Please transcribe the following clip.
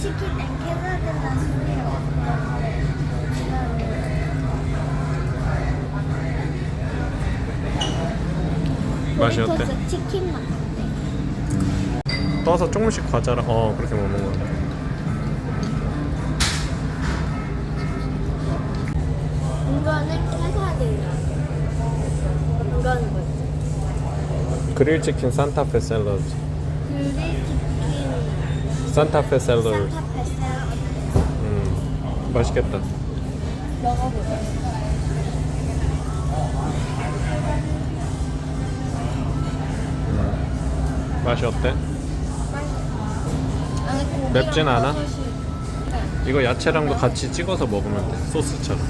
치킨 앤 캘러들라 소리로 맛이 어때? 치킨 맛. 떠서 조금씩 과자랑 어 그렇게 먹는 거 같아. 이거는 캐사딜라. 이거는 뭐지? 그릴 치킨 산타페 샐러드. 그릴 산타페 샐러드. 산타페 샐러드. 음 맛있겠다. 먹어보자. 맛이 어때? 맵진 않아? 이거 야채랑도 같이 찍어서 먹으면 돼. 소스처럼.